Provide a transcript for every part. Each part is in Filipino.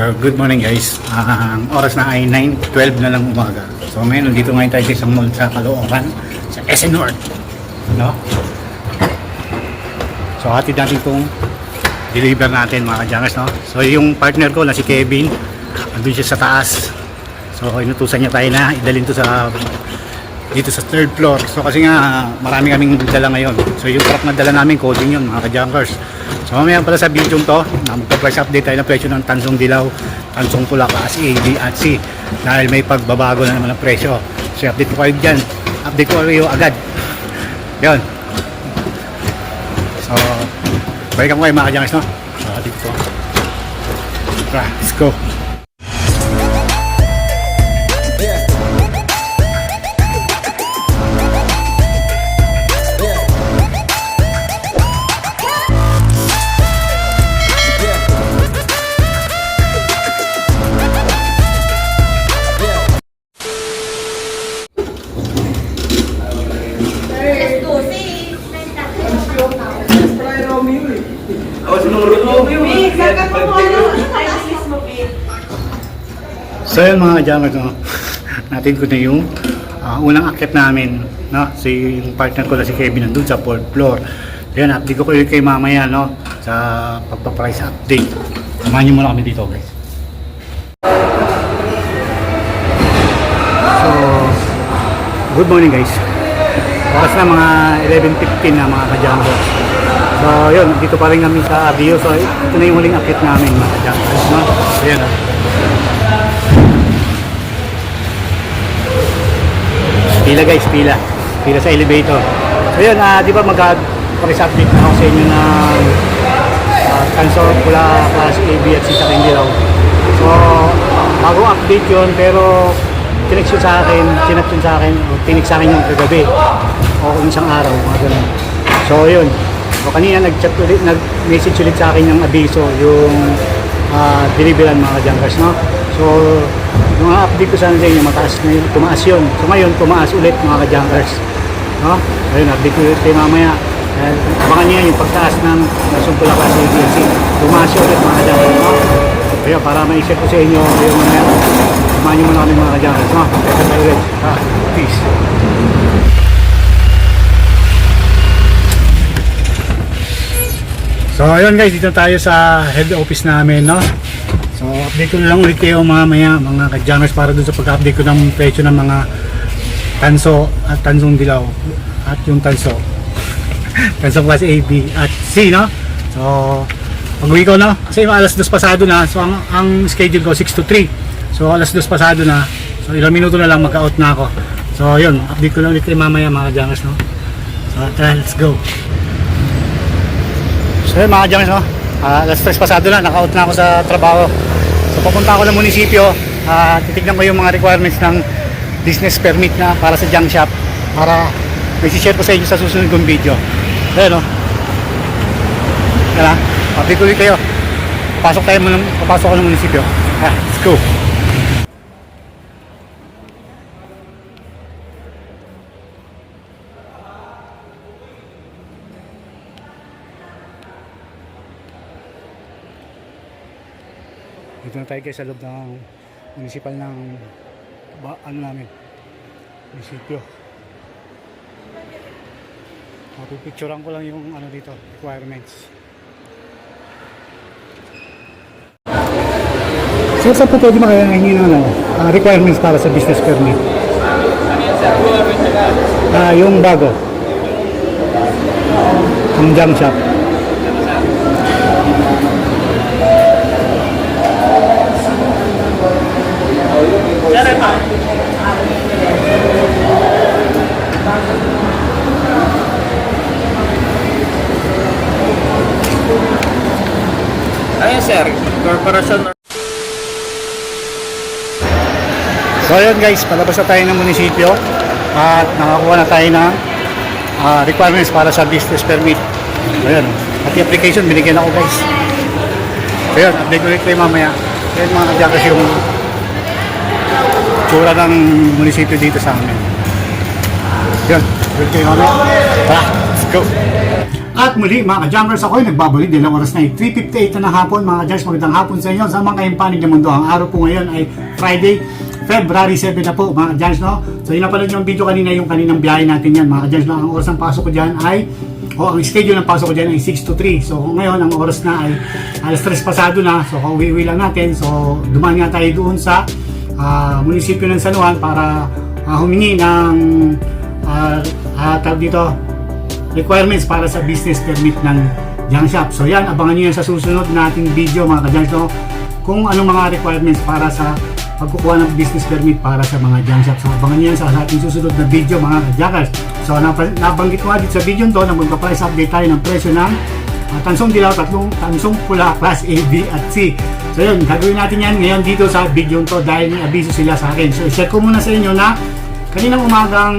So, good morning guys. Ah, ang oras na ay 9.12 na lang umaga. So, ngayon, nandito ngayon tayo sa isang mall sa Caloocan, sa SN North. No? So, hatid natin itong deliver natin mga kadyangers, no? So, yung partner ko na si Kevin, andun siya sa taas. So, inutusan niya tayo na idalhin to sa dito sa third floor. So kasi nga marami kaming dala ngayon. So yung truck na dala namin, coding yun mga ka-junkers. So mamaya pala sa video to, na magpa-price update tayo ng presyo ng Tansong Dilaw, Tansong Pula, Class A, B at C. Dahil may pagbabago na naman ng presyo. So update ko kayo dyan. Update ko kayo agad. Yun. So, balikan ko kayo mga ka-junkers, no? So, ko. Tara, let's go. So yun mga jammers, no? natin ko na yung ah, unang akit namin. No? Si yung partner ko na si Kevin nandun sa fourth floor. So yun, update ko kayo kay mamaya no? sa pagpa-price update. Samahan niyo muna kami dito guys. So, good morning guys. Oras na mga 11.15 na mga ka-jumpers. So yun, dito pa rin kami sa Avio. So ito na yung huling akit namin mga ka-jumpers. No? So yun, ah. Pila guys, pila. Pila sa elevator. So yun, ah, di ba mag-price update na ako sa inyo na uh, Kansor Pula Class A, B at C sa Kindilaw. So, bago update yun, pero tinext yun sa akin, sinat yun sa akin, o tinext sa akin yung kagabi. O isang araw, mga ganun. So yun. So kanina nag-chat ulit, nag-message ulit sa akin yung abiso, yung uh, deliveran mga junkers, no? So, yung update ko sana sa inyo, mataas na yun, tumaas yun. So ngayon, tumaas ulit mga ka-junkers. No? Ayun, update ko ulit kayo mamaya. Dahil abangan niya yung pagtaas ng nasumpula klase ABNC. Tumaas yun ulit mga ka-junkers. No? Kaya para ma-share ko sa inyo yung mga Samahan niyo muna kami mga ka-junkers. No? Kaya tayo ulit. Ha? Peace. So ayun guys, dito tayo sa head office namin, no? So update ko na lang ulit kayo mamaya mga ka-jammers para dun sa pag-update ko ng presyo ng mga tanso at tansong dilaw at yung tanso. tanso class A, B at C, no? So pag-uwi ko, no? Kasi alas dos pasado na, so ang, ang schedule ko 6 to 3. So alas dos pasado na, so ilang minuto na lang mag-out na ako. So yun, update ko lang ulit kayo mamaya mga ka-jammers, no? So tara, let's go. So mga James, no? Ah, alas 3 pasado na, naka-out na ako sa trabaho. So papunta ako ng munisipyo, ah, titignan ko yung mga requirements ng business permit na para sa junk shop para may share ko sa inyo sa susunod kong video. Ayun, no? Yan lang, update ko ulit kayo. Papasok tayo muna, papasok ako ng munisipyo. Ah, let's go. Dito na tayo guys sa loob ng municipal ng ba, ano namin munisipyo. Mapipicturean ko lang yung ano dito, requirements. So, saan po pwede makahingi ng ano, ah, requirements para sa business permit? Ah, yung bago. Yung junk shop. Corporation So ayun guys, palabas na tayo ng munisipyo at nakakuha na tayo ng ah, requirements para sa business permit. Ayan, at yung application binigyan ako guys. So yun, update ulit kayo mamaya. Ayan mga kadyakas yung tsura ng munisipyo dito sa amin. Yun, ulit kayo mamaya. Tara, let's go. At muli mga ka-jumpers, ako'y nagbabalik dahil ang oras na ay 3.58 na ng hapon. Mga ka-jumpers, magandang hapon sa inyo. Sa mga kayong panig ng mundo, ang araw po ngayon ay Friday, February 7 na po mga ka-jumpers, no? So yun napanood yung video kanina, yung kaninang biyahe natin yan mga ka-jumpers, no? Ang oras ng pasok ko dyan ay, o ang schedule ng pasok ko dyan ay 6 to 3. So ngayon, ang oras na ay alas 3 pasado na. So kauwi-uwi lang natin. So dumaan nga tayo doon sa ah, munisipyo ng San Juan para ah, humingi ng uh, tawag dito, requirements para sa business permit ng junk shop. So yan, abangan nyo yan sa susunod nating video mga ka no? kung anong mga requirements para sa pagkukuha ng business permit para sa mga junk shop. So abangan nyo yan sa ating susunod na video mga ka So nabanggit ko nga dito sa video to na magpa-price update tayo ng presyo ng uh, tansong dilaw, tatlong tansong pula, class A, B at C. So yun, gagawin natin yan ngayon dito sa video to dahil may abiso sila sa akin. So i-share ko muna sa inyo na kaninang umagang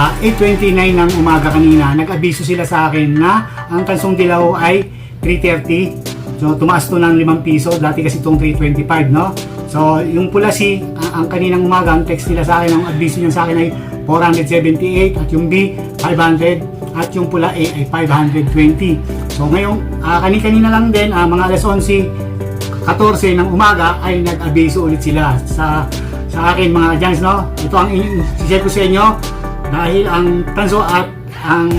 Ah, 8.29 ng umaga kanina, nag-abiso sila sa akin na ang tansong dilaw ay 3.30. So, tumaas to ng 5 piso. Dati kasi itong 3.25, no? So, yung pula si, ang, ang kaninang umaga, ang text nila sa akin, ang abiso niya sa akin ay 478 at yung B, 500 at yung pula A ay 520. So, ngayong, ah, kani-kanina lang din, ah, mga alas 11, 14 ng umaga ay nag-abiso ulit sila sa sa akin mga jans no ito ang i-share ko sa inyo dahil ang tanso at ang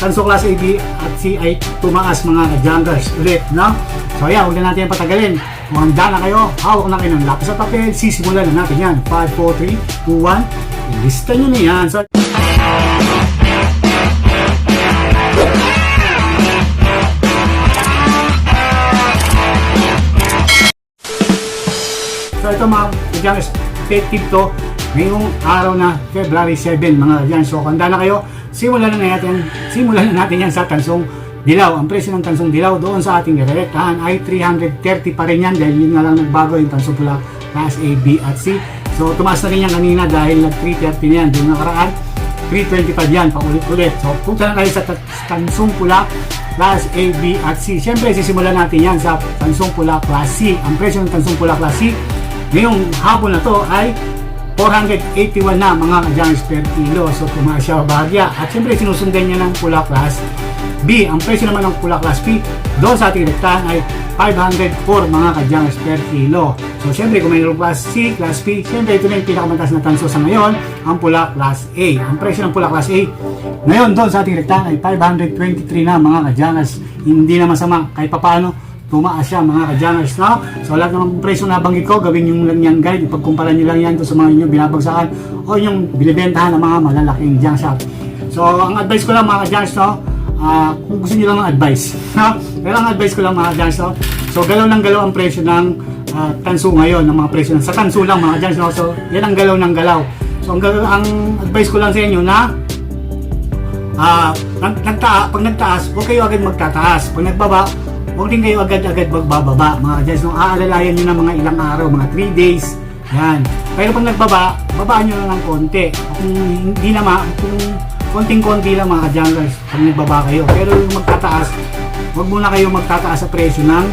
tanso class A, B at C ay tumaas mga ka-junkers ulit, no? So ayan, huwag na natin patagalin. Kung na kayo, hawak na kayo ng lapis at papel, sisimulan na natin yan. 5, 4, 3, 2, 1, ilista nyo na yan. So, So ito mga kadyangers, effective to ngayong araw na February 7 mga kadyan. So handa na kayo, simulan na natin, simulan na natin yan sa tansong dilaw. Ang presyo ng tansong dilaw doon sa ating direktahan ay 330 pa rin yan dahil yun na lang nagbago yung tansong pula class A, B at C. So tumaas na rin yan kanina dahil nag 330 na yan. Doon nakaraan, 325 yan, paulit-ulit. So punta na tayo sa ta- tansong pula class A, B at C. Siyempre sisimulan natin yan sa tansong pula class C. Ang presyo ng tansong pula class C ngayong hapon na to ay 481 na mga kadyangers per kilo. So tumaas siya bahagya. At siyempre sinusundan niya ng pula class B. Ang presyo naman ng pula class B doon sa ating rektahan ay 504 mga kadyangers per kilo. So siyempre kung mayroong class C, class B, siyempre ito na yung pinakamataas na tanso sa ngayon, ang pula class A. Ang presyo ng pula class A ngayon doon sa ating rektahan ay 523 na mga kadyangers. Hindi na masama kahit papaano tumaas siya mga ka-jangers, no? So lahat ng presyo na banggit ko, gawin yung lang yan guide, ipagkumpara nyo lang yan to sa mga inyong binabagsakan o yung binibentahan ng mga malalaking junk shop. So ang advice ko lang mga ka-jangers, no? Ah, kung gusto niyo lang ng advice, no? Pero ang advice ko lang mga ka-jangers, no? So galaw ng galaw ang presyo ng ah, tanso ngayon, ng mga presyo ng, sa tanso lang mga ka-jangers, no? So yan ang galaw ng galaw. So ang, ang advice ko lang sa inyo na Ah, nag nagta pag nagtaas, huwag kayo agad magtataas. Pag nagbaba, huwag din kayo agad-agad magbababa. Mga dyan, no, aalalayan nyo ng mga ilang araw, mga 3 days. Yan. Pero pag nagbaba, babaan nyo lang ng konti. Kung hindi naman, kung konting-konti lang mga junglers, pag nagbaba kayo. Pero yung magtataas, huwag muna kayo magtataas sa presyo ng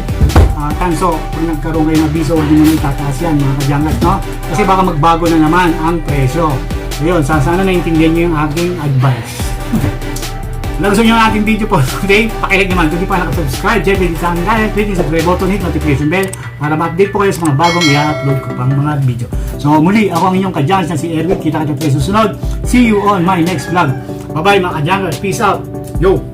ah, tanso. Pag nagkaroon kayo ng biso, huwag muna itataas yan mga junglers, no? Kasi baka magbago na naman ang presyo. So yun, sa- sana naintindihan nyo yung aking advice. Nagustuhan nyo ang ating video po today, pakilig naman kung di pa nakasubscribe, dyan din sa hanggang click yung subscribe button, hit notification bell para ma-update po kayo sa mga bagong i-upload ko pang mga video. So muli, ako ang inyong kadyans na si Erwin. Kita kita tayo susunod. See you on my next vlog. Bye bye mga kadyangers. Peace out. Yo!